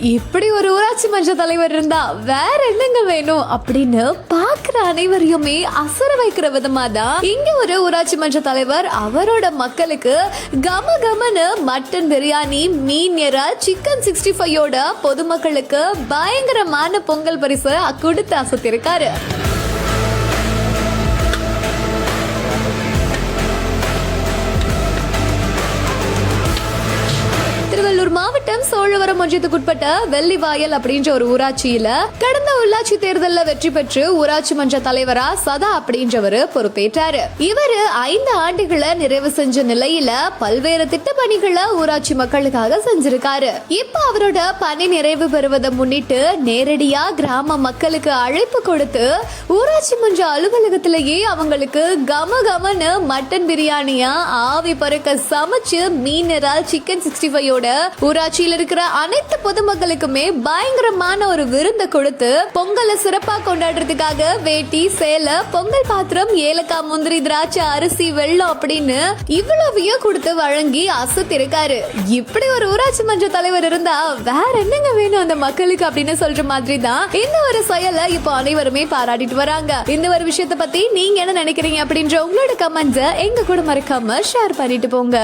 இப்படி ஒரு ஊராட்சி மன்ற தலைவர் இருந்தா வேற என்னங்க வேணும் அப்படின்னு பாக்குற அனைவரையுமே அசர வைக்கிற விதமா தான் இங்க ஒரு ஊராட்சி மன்ற தலைவர் அவரோட மக்களுக்கு கம கமனு மட்டன் பிரியாணி மீன் இறால் சிக்கன் சிக்ஸ்டி ஃபைவோட பொதுமக்களுக்கு பயங்கரமான பொங்கல் பரிசு கொடுத்து அசத்திருக்காரு. மாவட்டம் சோழவரம் ஒன்றியத்துக்குட்பட்ட வெள்ளிவாயல் அப்படின்ற ஒரு ஊராட்சியில கடந்த உள்ளாட்சி தேர்தலில் வெற்றி பெற்று ஊராட்சி மன்ற தலைவரா சதா அப்படின்றவர் பொறுப்பேற்றாரு. இவரு ஐந்து ஆண்டுகளை நிறைவு செஞ்ச நிலையில பல்வேறு திட்ட பணிகளை ஊராட்சி மக்களுக்காக செஞ்சிருக்காரு. இப்ப அவரோட பணி நிறைவு பெறுவதை முன்னிட்டு நேரடியா கிராம மக்களுக்கு அழைப்பு கொடுத்து ஊராட்சி மன்ற அலுவலகத்திலேயே அவங்களுக்கு கம கமனு மட்டன் பிரியாணியா ஆவி பறக்க சமைச்சு மீன் சிக்கன் சிக்ஸ்டி ஃபைவோட ஊராட்சியில் இருக்கிற அனைத்து பொதுமக்களுக்குமே பயங்கரமான ஒரு விருந்தை கொடுத்து பொங்கலை சிறப்பா கொண்டாடுறதுக்காக வேட்டி சேலை பொங்கல் பாத்திரம் ஏலக்காய் முந்திரி திராட்சை அரிசி வெள்ளம் அப்படின்னு இவ்வளவையும் கொடுத்து வழங்கி அசத்திருக்காரு. இப்படி ஒரு ஊராட்சி மன்ற தலைவர் இருந்தா வேற என்னங்க வேணும் அந்த மக்களுக்கு அப்படின்னு சொல்ற மாதிரி தான் இந்த ஒரு செயலை இப்போ அனைவருமே பாராட்டிட்டு வராங்க. இந்த ஒரு விஷயத்தை பத்தி நீங்க என்ன நினைக்கிறீங்க அப்படின்ற உங்களோட கமெண்ட்ஸை எங்க கூட மறக்காம ஷேர் பண்ணிட்டு போங்க.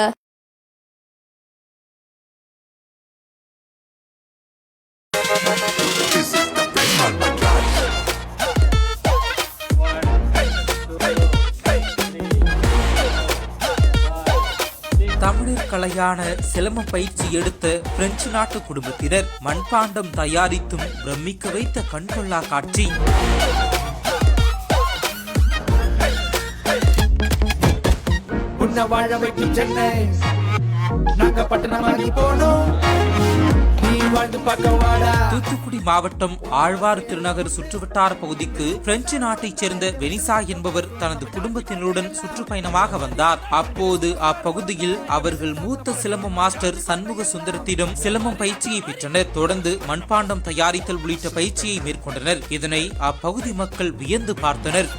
கலையான சிலம்ப பயிற்சி எடுத்த பிரெஞ்சு நாட்டு குடும்பத்தினர் மண்பாண்டம் தயாரித்தும் பிரமிக்க வைத்த கண்கொள்ளா காட்சி. வாழ வைக்கும் சென்னை நாங்க பட்டணமாகி போனோம். நீ வாழ்ந்து வாடா தூத்துக்குடி மாவட்டம் ஆழ்வார் திருநகர் சுற்றுவட்டார பகுதிக்கு பிரெஞ்சு நாட்டைச் சேர்ந்த வெனிசா என்பவர் தனது குடும்பத்தினருடன் சுற்றுப்பயணமாக வந்தார். அப்போது அப்பகுதியில் அவர்கள் மூத்த சிலம்ப மாஸ்டர் சண்முக சுந்தரத்திடம் சிலம்பம் பயிற்சியை பெற்றனர். தொடர்ந்து மண்பாண்டம் தயாரித்தல் உள்ளிட்ட பயிற்சியை மேற்கொண்டனர். இதனை அப்பகுதி மக்கள் வியந்து பார்த்தனர்.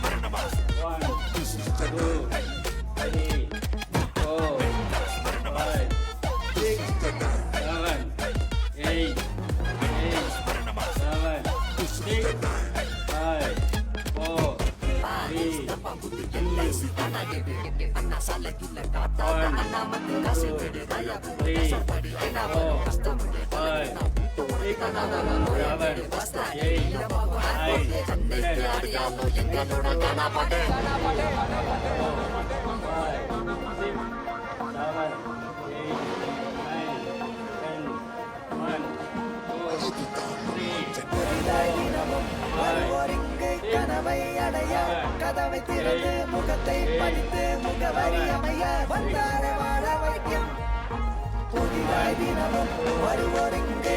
ఎన్నోడ కనపడే கனவை அடைய கதவை திறந்து முகத்தை படித்து முகவரி அமைய வந்தார வாழ வைக்கும். புதிதாய் தினமும் வருவோர் இங்கே.